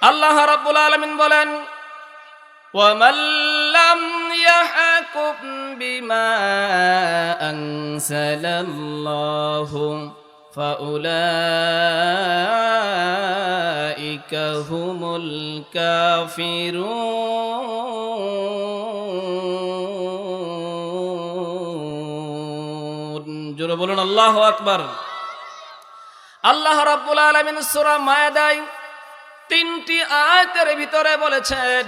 আল্লাহ রাব্বুল আলামিন বলেন ومن لم يحكم بما أنزل الله فأولئك هم الكافرون জোরে বলুন আল্লাহ আকবার আল্লাহ রাব্বুল আলামিন সূরা মায়াদায় তিনটি আয়াতের ভিতরে বলেছেন,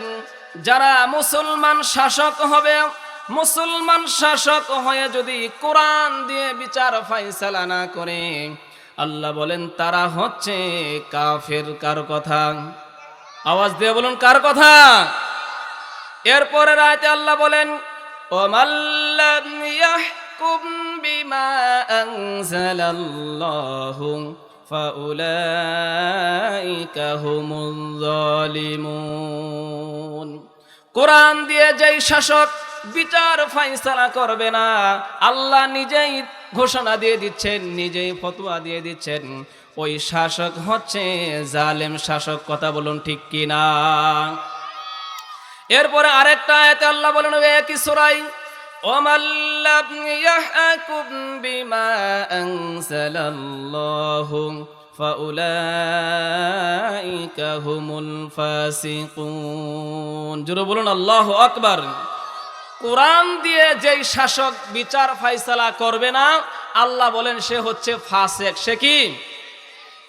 যারা মুসলমান শাসক হবে, মুসলমান শাসক হয়ে যদি কোরআন দিয়ে বিচার ফাইসালা না করে, আল্লাহ বলেন, তারা হচ্ছে কাফের, কার কথা? আওয়াজ দিয়ে বলুন, কার কথা? এরপরে রাতে আল্লাহ বলেন ও মাল্লাম ইয়াহকুম বিমা ফাউলাইকা হুমুল জালিমুন কোরআন দিয়ে যেই শাসক বিচার ফাইসালা করবে না, আল্লাহ নিজেই ঘোষণা দিয়ে দিচ্ছেন, নিজেই ফতোয়া দিয়ে দিচ্ছেন, ওই শাসক হচ্ছে জালেম শাসক, কথা বলুন ঠিক কিনা? এরপরে আরেকটা আয়াতে আল্লাহ বলেন সূরাই ওমাল্লাম ইয়াহকুম বিমা আনজালাল্লাহু ফাউলাইকা হুমুল ফাসিকুন জোরে বলুন, আল্লাহু আকবার। কোরআন দিয়ে যেই শাসক বিচার ফাইসালা করবে না, আল্লাহ বলেন সে হচ্ছে ফাসেক। সে কি?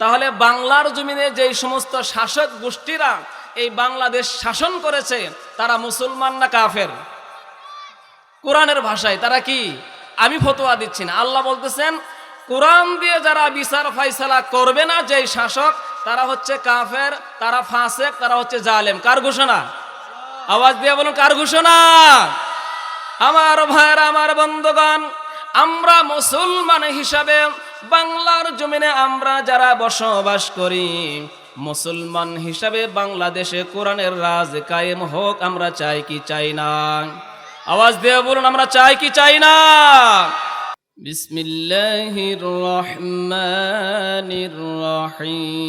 তাহলে বাংলার জমিনে যেই সমস্ত শাসক গোষ্ঠীরা এই বাংলাদেশ শাসন করেছে, তারা মুসলমান না কাফের? কোরআনের ভাষায়, তারা কি? আমি ফতোয়া দিচ্ছি না। আল্লাহ বলতেছেন, কোরআন দিয়ে যারা বিচার ফাইসালা করবে না, যেই শাসক, তারা হচ্ছে কাফের, তারা ফাসেক, তারা হচ্ছে জালেম। কার ঘোষণা? আওয়াজ দিয়ে বলুন, কার ঘোষণা? আমার ভাইয়ের, আমার বন্ধুগণ, আমরা মুসলমান হিসাবে বাংলার জমিনে আমরা যারা বসবাস করি, মুসলমান হিসাবে বাংলাদেশে কোরআনের রাজ কায়েম হোক, আমরা চাই কি, চাই না। আওয়াজ দিয়ে বলুন আমরা চাই কি চাই না বিসমিল্লাহির রহমানির রহিম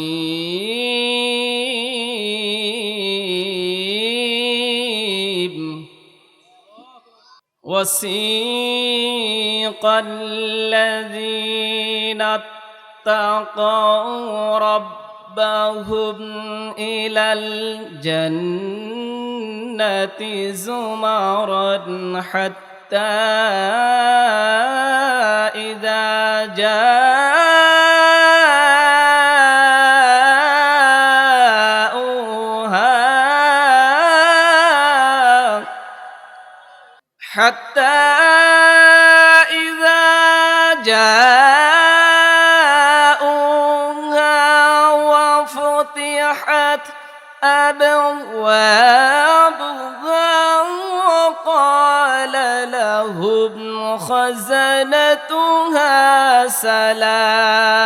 وسيق الذين اتقوا ربهم إلى الجنة زمرا حتى إذا جاءوها حتى إذا جاءوها وفتحت أبوابها وقال لهم خزنتها سلام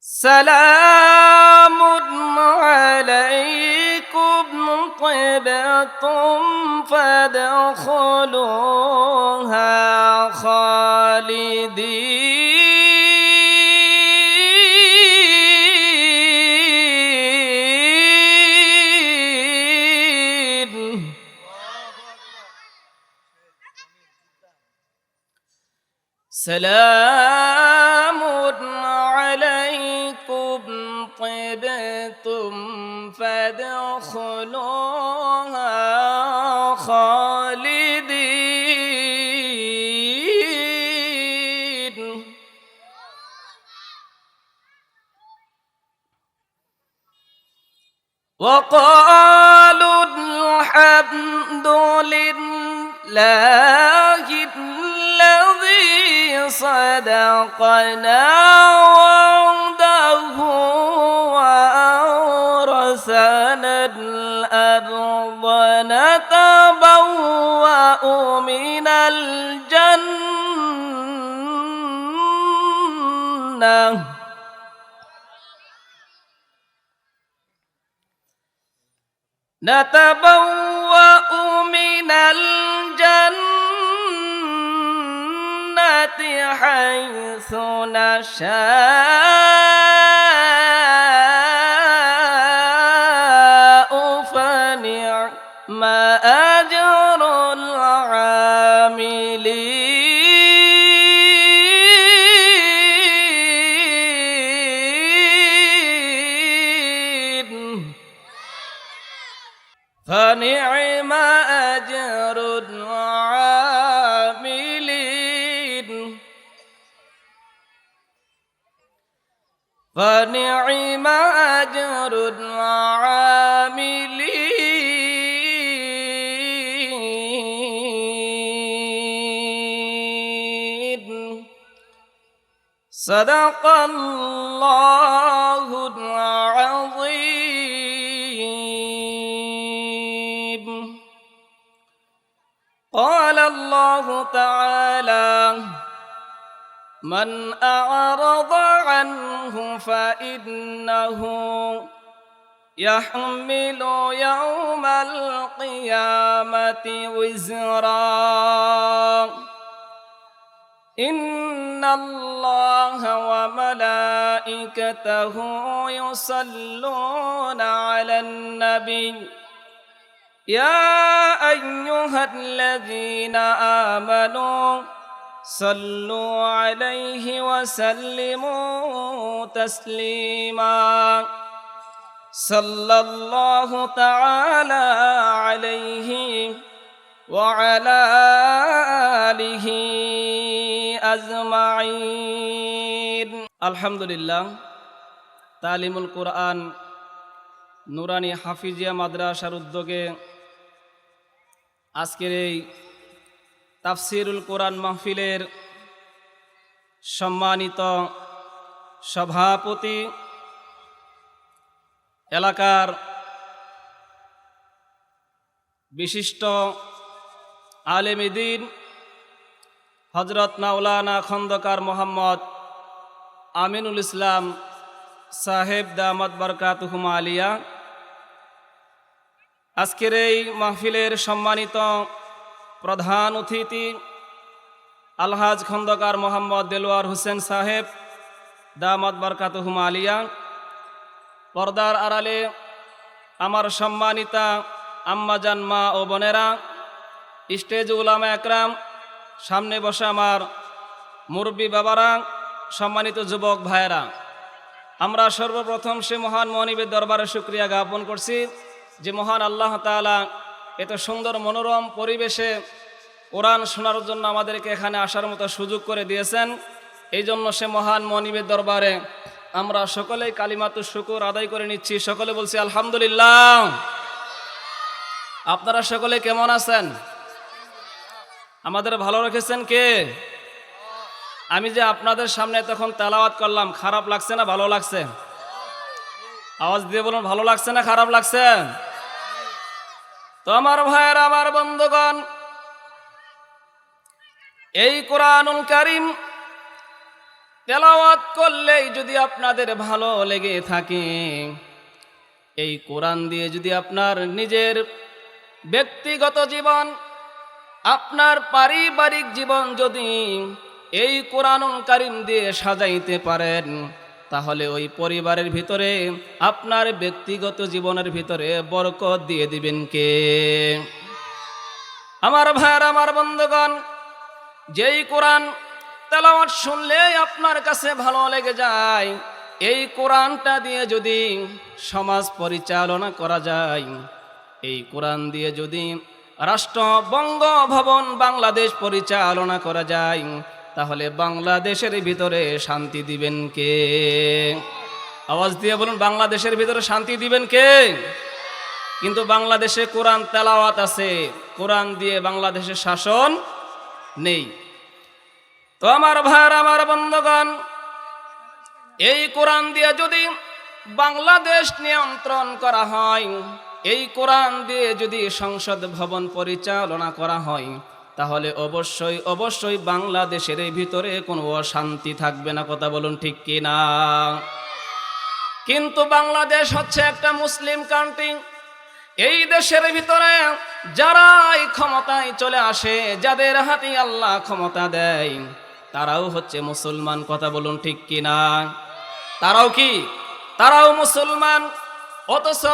سلام عليكم طبتم فادخلوها خالدين. سلام عليكم. طبتم فادخلوها. وقالوا الحمد لله الذي صدقنا وعده وأورثنا الأرض نتبوأ من الجنة نتبوأ من الجنة حيث نشاء. صدق الله العظيم. قال الله تعالى من أعرض عنه فإنه يحمل يوم القيامة وزرا. إن الله وملائكته يصلون على النبي. يا أيها الذين آمنوا صلوا عليه وسلموا تسليما. صلى الله تعالى عليه وعلى آله আলহামদুলিল্লাহ, তালিমুল কোরআন নুরানি হাফিজিয়া মাদ্রাসার উদ্যোগে আজকের এই তাফসিরুল কোরআন মাহফিলের সম্মানিত সভাপতি এলাকার বিশিষ্ট আলেমিদ্দিন হজরত মাওলানা খন্দকার মোহাম্মদ আমিনুল ইসলাম সাহেব দামদ বরকাতুহুম আলিয়া। আজকের এই মাহফিলের সম্মানিত প্রধান অতিথি আলহাজ খন্দকার মোহাম্মদ দেলোয়ার হোসেন সাহেব দামদ বরকাতুহুম আলিয়া। পর্দার আড়ালে আমার সম্মানিতা আম্মাজান মা ও বোনেরা, স্টেজ উলামা একরাম সামনে বসে আমার মুরব্বী বাবারা, সম্মানিত যুবক ভাইয়েরা। আমরা সর্বপ্রথম সে মহান মনিবের দরবারে শুক্রিয়া জ্ঞাপন করছি যে মহান আল্লাহ তাআলা এত সুন্দর মনোরম পরিবেশে কোরআন শোনার জন্য আমাদেরকে এখানে আসার মতো সুযোগ করে দিয়েছেন। এই জন্য সে মহান মনিবের দরবারে আমরা সকলেই কালিমাতু শুকুর আদায় করে নিচ্ছি। সকলে বলছি, আলহামদুলিল্লাহ। আপনারা সকলে কেমন আছেন? আমাদের ভালো রেখেছেন কে? আমি যে আপনাদের সামনে তখন তেলাওয়াত করলাম, খারাপ লাগছে না, ভালো লাগছে? আওয়াজ দিয়ে বলুন, ভালো লাগছে না, খারাপ লাগছে? তো আমার ভাইয়ের, আমার বন্ধুগণ, এই কোরআনুল কারিম তেলাওয়াত করলেই যদি আপনাদের ভালো লেগে থাকে, এই কোরআন দিয়ে যদি আপনার নিজের ব্যক্তিগত জীবন আপনার পারিবারিক জীবন যদি এই কোরআনুল কারিম দিয়ে সাজাইতে পারেন, তাহলে ওই পরিবারের ভিতরে আপনার ব্যক্তিগত জীবনের ভিতরে বরকত দিয়ে দিবেন কে? আমার ভাইয়ের, আমার বন্ধুগণ, যেই কোরআন তেলাওয়াত শুনলে আপনার কাছে ভালো লেগে যায়, এই কোরআনটা দিয়ে যদি সমাজ পরিচালনা করা যায়, এই কোরআন দিয়ে যদি রাষ্ট্র বঙ্গভবন বাংলাদেশ পরিচালনা করা যায়। তাহলে বাংলাদেশের ভিতরে শান্তি দিবেন কে? আওয়াজ দিয়ে বলুন, বাংলাদেশের ভিতরে শান্তি দিবেন কে? কিন্তু বাংলাদেশে কোরআন তেলাওয়াত আছে। কোরআন দিয়ে বাংলাদেশের শাসন নেই। তো আমার ভাইয়ের, আমার বন্ধগণ, এই কোরআন দিয়ে যদি বাংলাদেশ নিয়ন্ত্রণ করা হয় এই কোরআন দিয়ে যদি সংসদ ভবন পরিচালনা করা হয়, তাহলে অবশ্যই অবশ্যই বাংলাদেশের এই ভিতরে কোনো অশান্তি থাকবে না, কথা বলুন ঠিক কি না? কিন্তু বাংলাদেশ হচ্ছে একটা মুসলিম কান্ট্রি। এই দেশের ভিতরে যারাই ক্ষমতায় চলে আসে, যাদের হাতে আল্লাহ ক্ষমতা দেয়, তারাও হচ্ছে মুসলমান, কথা বলুন ঠিক কি না? তারাও কি? তারাও মুসলমান, অথচ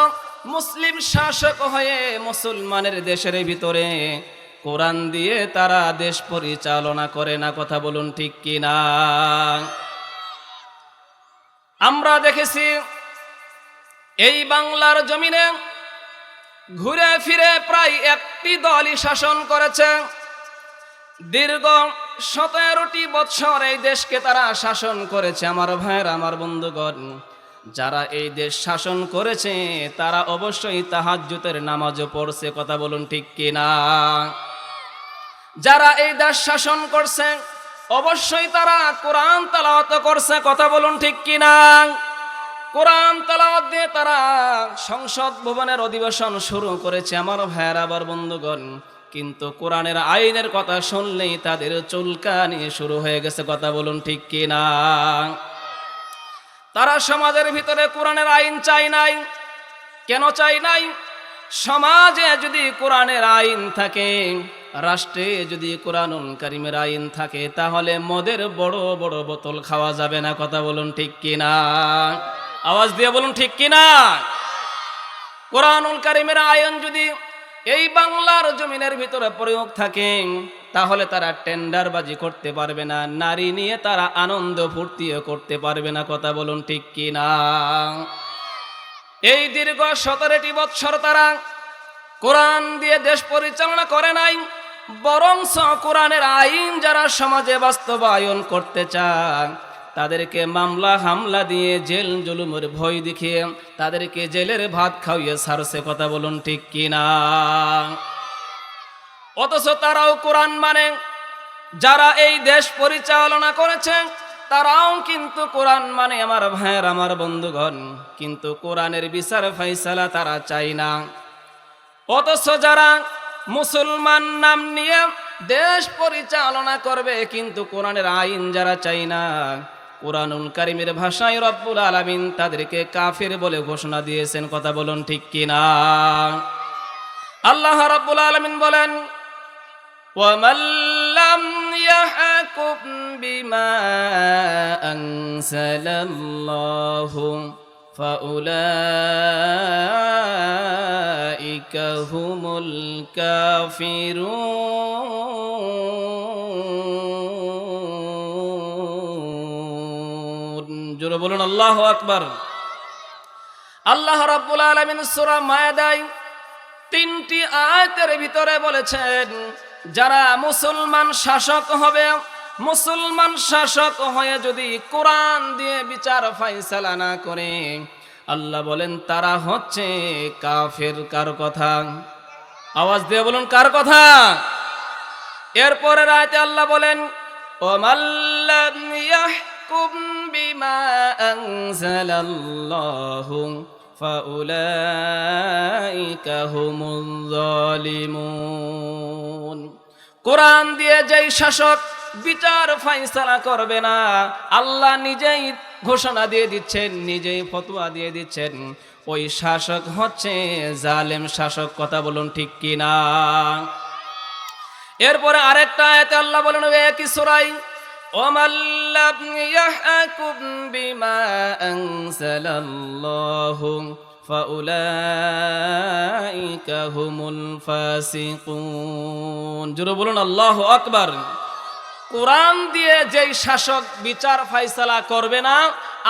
মুসলিম শাসক হয়ে মুসলমানের দেশের ভিতরে কোরআন দিয়ে তারা দেশ পরিচালনা করে না, কথা বলুন ঠিক কি না আমরা দেখেছি এই বাংলার জমিনে ঘুরে ফিরে প্রায় একটি দলই শাসন করেছে। দীর্ঘ সতেরোটি বৎসর এই দেশকে তারা শাসন করেছে। আমার ভাইয়ের, আমার বন্ধুগণ যারা এই দেশ শাসন করেছে, তারা অবশ্যই তাহাজ্জুতের নামাজও পড়ছে, কথা বলুন ঠিক কিনা? যারা এই দেশ শাসন করছে, অবশ্যই তারা কোরআন তালাওয়াত করছে, কথা বলুন ঠিক কিনা? কোরআন তালাওয়াত দিয়ে তারা সংসদ ভবনের অধিবেশন শুরু করেছে, আমার ভাইয়ের আবার বন্ধুগণ। কিন্তু কোরআনের আইনের কথা শুনলেই তাদের চুলকানি শুরু হয়ে গেছে, কথা বলুন ঠিক কিনা? তারা সমাজের ভিতরে কোরআনের আইন চাই নাই। কেন চাই নাই? সমাজে যদি কোরআনের আইন থাকে, রাষ্ট্রে যদি কোরআনুল কারিমের আইন থাকে, তাহলে মদের বড় বড় বোতল খাওয়া যাবে না। কথা বলুন ঠিক কিনা? আওয়াজ দিয়ে বলুন ঠিক কিনা? কোরআনুল কারিমের আইন যদি এই বাংলার জমিনের ভিতরে প্রয়োগ থাকে তাহলে তারা টেন্ডারবাজি করতে পারবে না, নারী নিয়ে তারা আনন্দ ফুর্তিও করতে পারবে না, কথা বলুন ঠিক কি না? এই দীর্ঘ সতেরোটি বৎসর তারা কোরআন দিয়ে দেশ পরিচালনা করে নাই বরং কোরআনের আইন যারা সমাজে বাস্তবায়ন করতে চায়, তাদেরকে মামলা হামলা দিয়ে জেল জুলুমের ভয় দেখিয়ে তাদেরকে জেলের ভাত খাওয়িয়ে সারসে কথা বলুন ঠিক কিনা অথচ তারাও কোরআন মানে। যারা এই দেশ পরিচালনা করেছে, তারাও কিন্তু কোরআন মানে আমার ভাইয়ের, আমার বন্ধুগণ। কিন্তু কোরআনের বিচার ফাইসালা তারা চাই না। অথচ যারা মুসলমান নাম নিয়ে দেশ পরিচালনা করবে, কিন্তু কোরআনের আইন যারা চাই না, কোরআনুল কারিমের ভাষায় রব্বুল আলামিন তাদেরকে কাফের বলে ঘোষণা দিয়েছেন। কথা বলুন ঠিক কিনা? আল্লাহ রব্বুল আলামিন বলেন ومن لم يحكم بما أنزل الله فأولئك هم الكافرون জোরে বলুন আল্লাহ আকবার আল্লাহ রাব্বুল আলামিন সূরা মায়াদায় তিনটি আয়াতের ভিতরে বলেছেন যারা মুসলমান শাসক হবে, মুসলমান শাসক হয়ে যদি কোরআন দিয়ে বিচার ফাইসালা না করে, আল্লাহ বলেন, তারা হচ্ছে কাফের, কার কথা? আওয়াজ দিয়ে বলুন, কার কথা? এরপরে রাতে আল্লাহ বলেন ও ইয়াহকুম বিমা কোরআন দিয়ে যেই শাসক বিচার ফাইসালা করবে না, আল্লাহ নিজেই ঘোষণা দিয়ে দিচ্ছেন, নিজেই ফতোয়া দিয়ে দিচ্ছেন, ওই শাসক হচ্ছে জালেম শাসক, কথা বলুন ঠিক কিনা? এরপরে আরেকটা আয়াতে আল্লাহ বলেন একই সুরাই? ইয়াহকুম বিমা আনজালাল্লাহু ফাউলাইকা হুমুল ফাসিকুন। জোরে বলুন, আল্লাহু আকবার। কোরআন দিয়ে যেই শাসক বিচার ফাইসালা করবে না,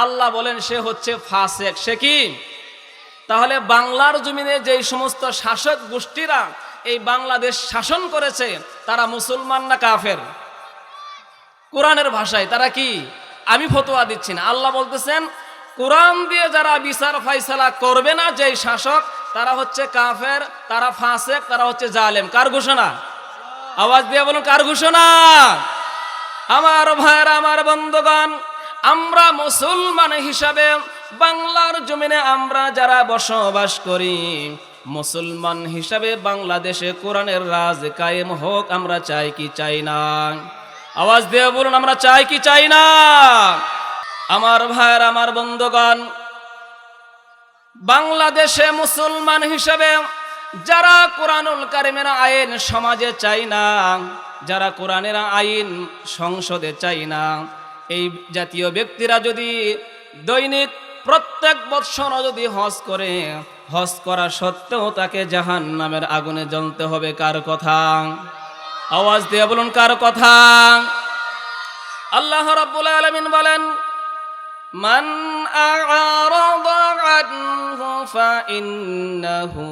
আল্লাহ বলেন সে হচ্ছে ফাসেক। সে কি? তাহলে বাংলার জমিনে যেই সমস্ত শাসক গোষ্ঠীরা এই বাংলাদেশ শাসন করেছে, তারা মুসলমান না কাফের? কোরআনের ভাষায়, তারা কি? আমি ফতোয়া দিচ্ছি না। আল্লাহ বলতেছেন কোরআন দিয়ে যারা বিচার ফাইসালা করবে না, যেই শাসক, তারা হচ্ছে কাফের, তারা ফাসেক, তারা হচ্ছে জালেম। কার ঘোষণা? আওয়াজ দিয়ে বলুন, কার ঘোষণা? আমার ভাইয়ের, আমার বন্ধুগণ, আমরা মুসলমান হিসাবে বাংলার জমিনে আমরা যারা বসবাস করি, মুসলমান হিসাবে বাংলাদেশে কোরআনের রাজ কায়েম হোক, আমরা চাই কি চাই না? আওয়াজ দিয়ে বলুন, আমরা চাই কি চাই না? আমার ভাইয়ের, আমার বন্ধুগণ, বাংলাদেশে মুসলমান হিসাবে যারা কোরআনুল কারিমের আইন সমাজে চাই না, যারা কোরআনের আইন সংসদে চাই না, এই জাতীয় ব্যক্তিরা যদি দৈনিক প্রত্যেক বৎসর যদি হজ করে, হজ করা সত্ত্বেও তাকে জাহান নামের আগুনে জ্বলতে হবে কার কথা? আওয়াজ দিয়ে বলুন কার কথা? আল্লাহ রাব্বুল আলামিন বলেন মান আ'রাদা আনহু ফাইন্নাহু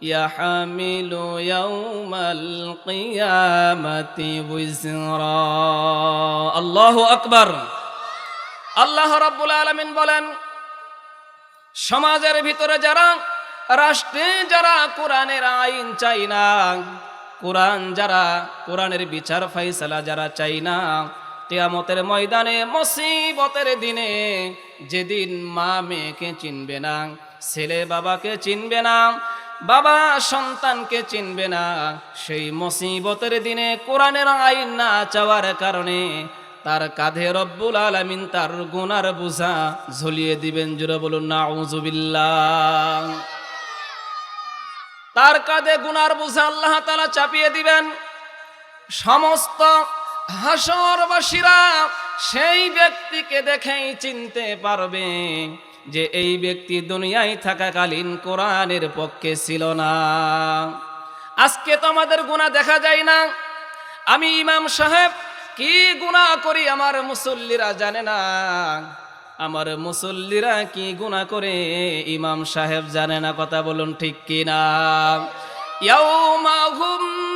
ইয়াহমিলু ইয়াওমাল কিয়ামাতি উজরা আল্লাহু আকবার। আল্লাহ রাব্বুল আলামিন বলেন, সমাজের ভিতরে যারা রাষ্ট্রে যারা কোরআনের আইন চাই না, কোরআন যারা, কোরআনের বিচার ফাইসালা যারা চাই না তিয়ামতের ময়দানে, মুসিবতের দিনে যেদিন মা মেয়েকে চিনবে না, ছেলে বাবাকে চিনবে না, বাবা সন্তানকে চিনবে না, সেই মুসিবতের দিনে কোরআনের আইন না চাওয়ার কারণে তার কাঁধে রব্বুল আলামিন তার গুনার বোঝা ঝুলিয়ে দিবেন জুড়ে বলুন না তার কাঁধে গুনার বোঝা আল্লাহ তালা চাপিয়ে দিবেন। সমস্ত হাসরবাসীরা সেই ব্যক্তিকে দেখেই চিনতে পারবে যে এই ব্যক্তি দুনিয়ায় থাকাকালীন কোরআনের পক্ষে ছিল না। আজকে তো আমাদের গুণা দেখা যায় না। আমি ইমাম সাহেব, কি গুণা করি আমার মুসল্লিরা জানে না। আমার মুসল্লিরা কি গুণা করে ইমাম সাহেব জানে না, কথা বলুন ঠিক কি না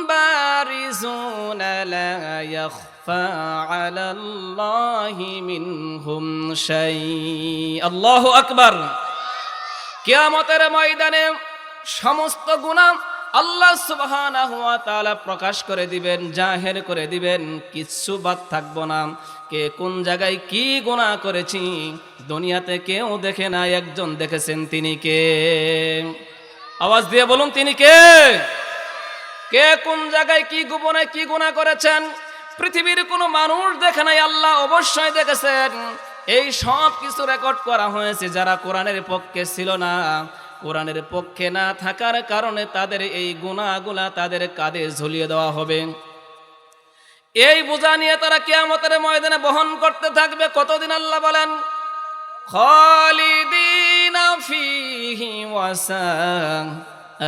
ইয়াউমাহুম বারিজুনা লা ইয়াখফা আলাল্লাহি মিনহুম শাই আল্লাহু আকবার কিয়ামতের ময়দানে সমস্ত গুনাহ আল্লাহ সুবহানাহু ওয়া তাআলা প্রকাশ করে দিবেন, জাহের করে দিবেন, কিচ্ছু বাদ থাকব না। কে কোন জায়গায় কি গুনাহ করেছি দুনিয়াতে কেউ দেখে না একজন দেখেছেন তিনি কে? আওয়াজ দিয়ে বলুন, তিনি কে? কে কোন জায়গায় কি গোপনে কি গুনাহ করেছেন? পৃথিবীর কোনো মানুষ দেখে নাই, আল্লাহ অবশ্যই দেখেছেন। এই সব কিছু রেকর্ড করা হয়েছে যারা কোরআনের পক্ষে ছিল না। কোরআনের পক্ষে না থাকার কারণে তাদের এই গুণাগুলা তাদের কাঁধে ঝুলিয়ে দেওয়া হবে। এই বোঝা নিয়ে তারা কেয়ামতের ময়দানে বহন করতে থাকবে, কতদিন আল্লাহ বলেন? খালিদিনা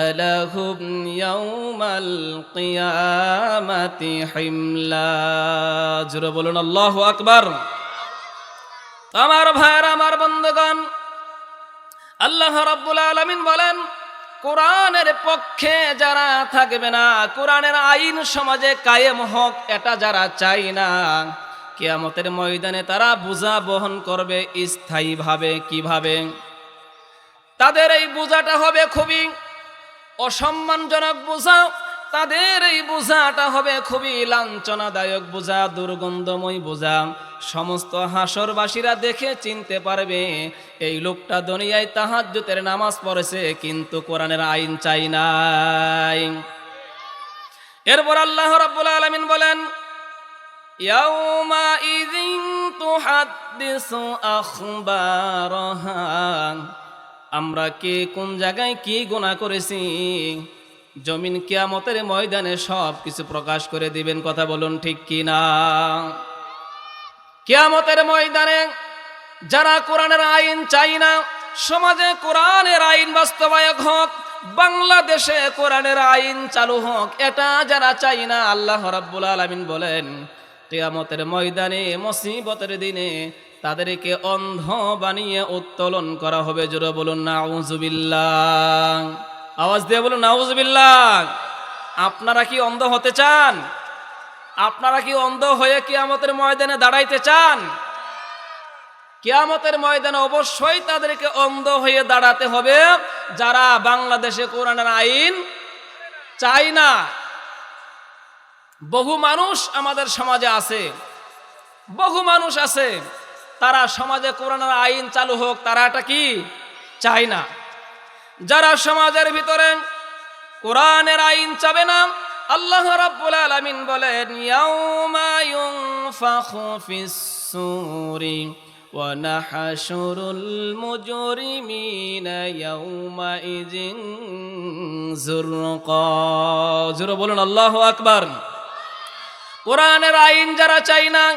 ألهم يوم القيامة حملا জোরে বলুন আল্লাহ আকবার আমার ভাইয়ের আমার বন্ধুগণ আল্লাহ রাব্বুল আলামিন বলেন কোরআনের পক্ষে যারা থাকবে না কোরআনের আইন সমাজে কায়েম হোক এটা যারা চাই না কিয়ামতের ময়দানে তারা বোঝা বহন করবে স্থায়ীভাবে কিভাবে তাদের এই বোঝাটা হবে খুবই অসম্মানজনক বোঝা, তাদের এই বোঝাটা হবে খুবই লাঞ্ছনাদায়ক বোঝা, দুর্গন্ধময় বোঝা। সমস্ত হাসরবাসীরা দেখে চিনতে পারবে, এই লোকটা দুনিয়ায় তাহাজ্জুতের নামাজ পড়েছে, কিন্তু কোরআনের আইন চাই নাই। এরপর আল্লাহ রাব্বুল আলামিন বলেন ইয়াউমা ইযিন তুহাদ্দিসু আখবারহা। আমরা কে কোন জায়গায় কি গুনাহ করেছি? জমিন কিয়ামতের ময়দানে সব কিছু প্রকাশ করে দিবেন, কথা বলুন ঠিক কি না কিয়ামতের ময়দানে যারা কোরআনের আইন চাই না, সমাজে কোরআনের আইন বাস্তবায়ক হোক, বাংলাদেশে কোরআনের আইন চালু হোক, এটা যারা চাই না, আল্লাহ রাব্বুল আলামিন বলেন, কিয়ামতের ময়দানে মুসিবতের দিনে তাদেরকে অন্ধ বানিয়ে উত্তোলন করা হবে। জোরে বলুন, নাউজুবিল্লাহ। আওয়াজ দিয়ে বলুন, নাউজুবিল্লাহ। আপনারা কি অন্ধ হতে চান? আপনারা কি অন্ধ হয়ে কিয়ামতের ময়দানে দাঁড়াইতে চান? কিয়ামতের ময়দানে অবশ্যই তাদেরকে অন্ধ হয়ে দাঁড়াতে হবে। যারা বাংলাদেশে কোরআনের আইন চাই না, বহু মানুষ আমাদের সমাজে আছে, বহু মানুষ আছে। তারা সমাজে কোরআনের আইন চালু হোক তারা এটা কি? চায় না। যারা সমাজের ভিতরে কোরআনের আইন চাবে না, আল্লাহ রাব্বুল আলামিন বলেন, ইয়াউমা ইউনফাখু ফিস-সূরি ওয়া নাহশুরুল মুজরিমিনা ইয়াউমাইযিন যুরকা। জোরে বলুন, আল্লাহু আকবার। কোরআনের আইন যারা চাই না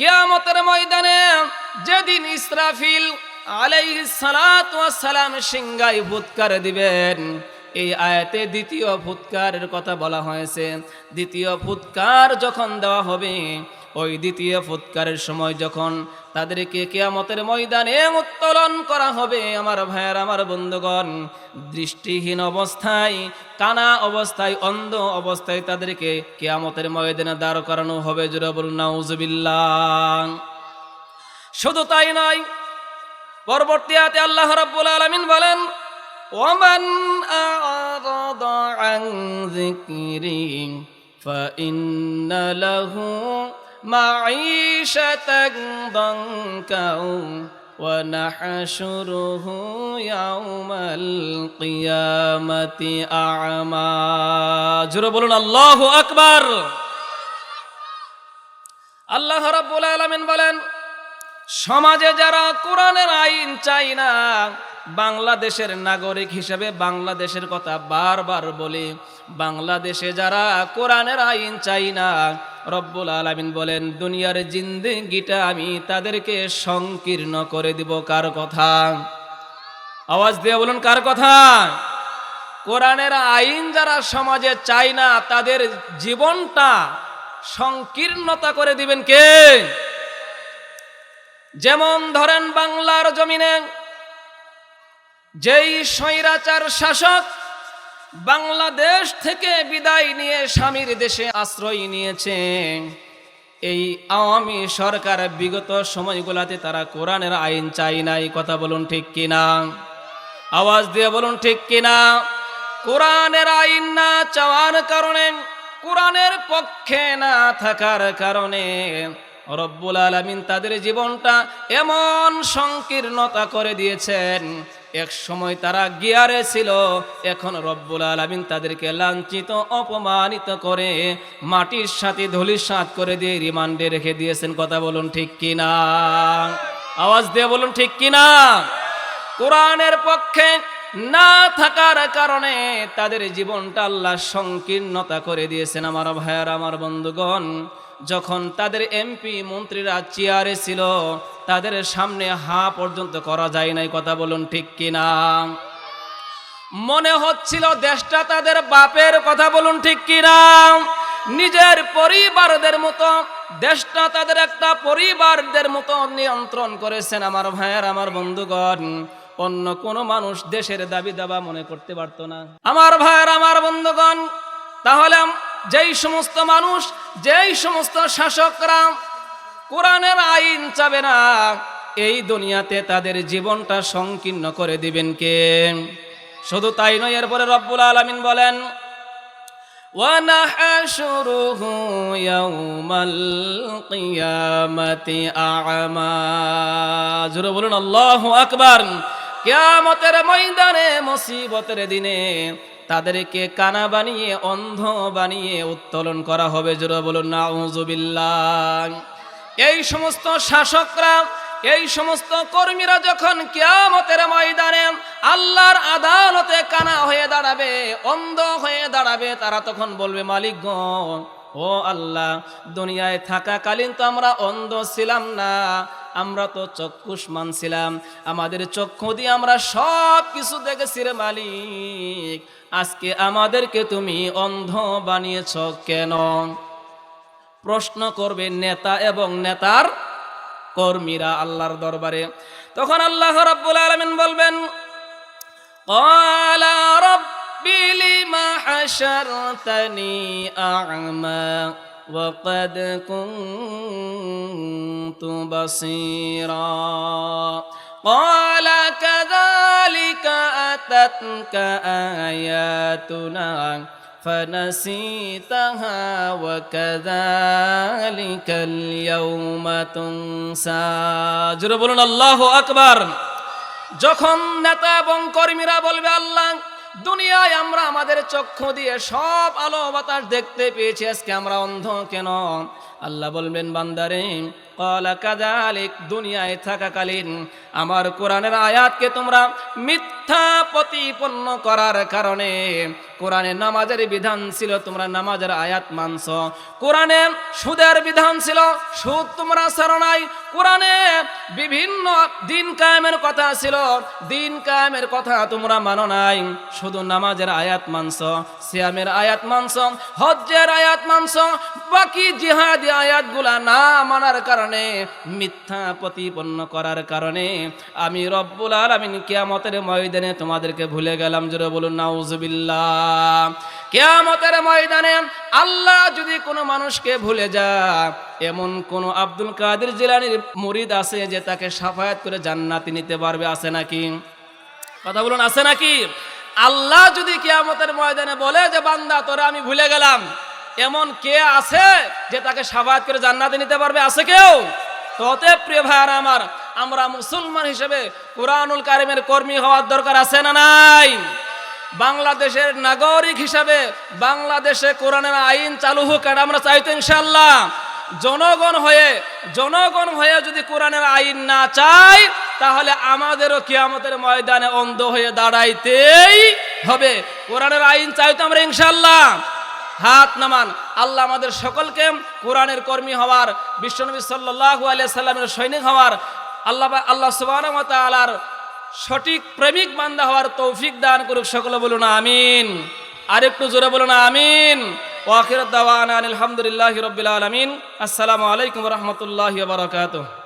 কেয়ামতের ময়দানে যেদিন ইসরাফিল সালাম সিংগাই ফুৎকার দিবেন, এই আয়াতে দ্বিতীয় ফুৎকারের কথা বলা হয়েছে। দ্বিতীয় ফুৎকার যখন দেওয়া হবে, ওই দ্বিতীয় ফুৎকারের সময় যখন তাদেরকে কেয়ামতের ময়দানে উত্তোলন করা হবে। আমার ভাইয়ের, আমার বন্ধুগণ, দৃষ্টিহীন অবস্থায় কানা অবস্থায়, অন্ধ অবস্থায় তাদেরকে কেয়ামতের ময়দানে দাঁড় করানো হবে। জোরে বলুন, নাউজুবিল্লাহ। শুধু তাই নয়, পরবর্তী আয়াতে আল্লাহ রাব্বুল আলামিন বলেন, ওমান معيشة ضنكا ونحشره يوم القيامة أعمى جربلنا الله أكبر الله رب العالمين بلن সমাজে যারা কোরআনের আইন চাই না, বাংলাদেশের নাগরিক হিসেবে বাংলাদেশের কথা বারবার বলি, বাংলাদেশে যারা কোরআনের আইন চাই না, রব্বুল আলামিন বলেন, দুনিয়ার জিন্দেগিটা আমি তাদেরকে সংকীর্ণ করে দিব। কার কথা? আওয়াজ দিয়ে বলুন, কার কথা? কোরআনের আইন যারা সমাজে চায় না, তাদের জীবনটা সংকীর্ণতা করে দিবেন কে? যেমন ধরেন বাংলার জমিনে যেই স্বৈরাচার শাসক বাংলাদেশ থেকে বিদায় নিয়ে স্বামীর দেশে আশ্রয় নিয়েছে, এই আওয়ামী সরকার বিগত সময়গুলাতে তারা কোরআনের আইন চাই নাই, কথা বলুন ঠিক কিনা? আওয়াজ দিয়ে বলুন ঠিক কিনা? কোরআনের আইন না চাওয়ার কারণে, কোরআনের পক্ষে না থাকার কারণে রব্বুল আলমিন তাদের জীবনটা এমন সংকীর্ণতা করে দিয়েছেন। এক সময় তারা গিয়ারে ছিল, এখন রব্বুল আলমিন তাদেরকে লাঞ্ছিত, অপমানিত করে মাটির সাথে ধুলির সাত করে দিয়ে রিমান্ডে রেখে দিয়েছেন। কথা বলুন ঠিক কিনা? আওয়াজ দিয়ে বলুন ঠিক কিনা? কোরআনের পক্ষে না থাকার কারণে তাদের জীবনটা আল্লাহ সংকীর্ণতা করে দিয়েছেন। আমার ভাইয়ার, আমার বন্ধুগণ যখন তাদের এমপি মন্ত্রীরা চেয়ারে ছিল, তাদের সামনে হা পর্যন্ত করা যায় নাই, কথা বলুন ঠিক কিনা? মনে হচ্ছিল দেশটা তাদের বাপের, কথা বলুন ঠিক কিনা? নিজের পরিবারদের মতো, দেশটা তাদের একটা পরিবারদের মতো নিয়ন্ত্রণ করেছেন আমার ভাইয়ের, আমার বন্ধুগণ। অন্য কোন মানুষ দেশের দাবি দাবা মনে করতে পারতো না। আমার ভাইয়ার, আমার বন্ধুগণ তাহলে আম- যেই সমস্ত মানুষ যেই সমস্ত শাসকরা কোরআনের আইন চাবে না এই দুনিয়াতে তাদের জীবনটা সংকীর্ণ করে দিবেন কে শুধু তাই নয় এরপরে রব্বুল আলমিন বলেন ونحشره يوم القيامة أعمى জোরে বলুন আল্লাহু আকবার কিয়ামতের ময়দানে মুসিবতের দিনে তাদেরকে কানা বানিয়ে, অন্ধ বানিয়ে উত্তোলন করা হবে। জোরে বলুন নাউজুবিল্লাহ এই সমস্ত শাসকরা, এই সমস্ত কর্মীরা যখন কিয়ামতের ময়দানে আল্লাহর আদালতে কানা হয়ে দাঁড়াবে, অন্ধ হয়ে দাঁড়াবে, তারা তখন বলবে, মালিক গো, ও আল্লাহ, দুনিয়ায় থাকাকালীন তো আমরা অন্ধ ছিলাম না। আমরা তো চক্ষুষ্মান ছিলাম আমাদের চক্ষু দিয়ে আমরা সব কিছু দেখেছি রে মালিক আজকে আমাদেরকে তুমি অন্ধ বানিয়েছ কেন প্রশ্ন করবে নেতা এবং নেতার কর্মীরা আল্লাহর দরবারে তখন আল্লাহ রাব্বুল আলামিন বলবেন قال رب لم حشرتني أعمى وقد كنت بصيرا قال كذلك أتتك آياتنا فنسيتها وكذلك اليوم تنسى জোরে বলুন আল্লাহু আকবার যখন নেতা এবং কর্মীরা বলবে আল্লাহ দুনিয়ায় আমরা আমাদের চক্ষু দিয়ে সব আলো বাতাস দেখতে পেয়েছি। আজকে আমরা অন্ধ কেন? আল্লাহ বলবেন, বান্দারে দুনিয়ায় থাকাকালীন আমার কোরআনের আয়াতকে তোমরা মিথ্যা প্রতিপন্ন করার কারণে কোরআনে নামাজের বিধান ছিল, তোমরা নামাজের আয়াত মানছ। কোরআনে সুদের বিধান ছিল, সুদ তোমরা নাই। কোরআনে বিভিন্ন দিন কায়েমের কথা ছিল, দিন কায়েমের কথা তোমরা মানো নাই। শুধু নামাজের আয়াত মানছ, সিয়ামের আয়াত মানছ, হজ্জের আয়াত মানছ, বাকি জিহাদি আয়াতগুলা না মানার কারণে, মিথ্যা প্রতিপন্ন করার কারণে, আমি রব্বুল আলামিন কেয়ামতের ময়দানে তোমাদেরকে ভুলে গেলাম, জোরে বলুন, নাউজুবিল্লাহ। কেয়ামতের ময়দানে আল্লাহ যদি কোনো মানুষকে ভুলে যা এমন কোন আব্দুল কাদের জিলানির মুরিদ আছে যে তাকে সাফায়াত করে জান্নাতি নিতে পারবে, আছে নাকি? কথা বলুন, আছে নাকি? আল্লাহ যদি কেয়ামতের ময়দানে বলে যে, বান্দা, তোরা আমি ভুলে গেলাম এমন কে আছে যে তাকে সাফায়াত করে জান্নাতে নিতে পারবে? আছে কেউ? ততে প্রিয় ভাইয়ার আমার, আমরা মুসলমান হিসেবে কোরআনুল কারিমের কর্মী হওয়ার দরকার আছে না নাই? বাংলাদেশের নাগরিক হিসাবে বাংলাদেশে কোরআনের আইন চালু হোক, এটা আমরা চাইতো ইনশাল্লাহ জনগণ হয়ে জনগণ হয়ে যদি কোরআনের আইন না চাই তাহলে আমাদেরও কিয়ামতের ময়দানে অন্ধ হয়ে দাঁড়াইতেই হবে। কোরআনের আইন চাইতো আমরা ইনশাল্লাহ হাত নামান। আল্লাহ আমাদের সকলকে কোরআনের কর্মী হওয়ার, বিশ্বনবী সাল্লাল্লাহু আলাইহি সাল্লামের সৈনিক হওয়ার, আল্লাহ আল্লাহ সুবহানাহু ওয়া তাআলার সঠিক প্রেমিক বান্দা হওয়ার তৌফিক দান করুক সকলে বলুন আমিন। আরেকটু জোরে বলুন আমিন। ওয়াখির দাওয়ানা আলহামদুলিল্লাহি রাব্বিল আলামিন। আসসালামু আলাইকুম রাহমাতুল্লাহি ওয়া বারাকাতুহু।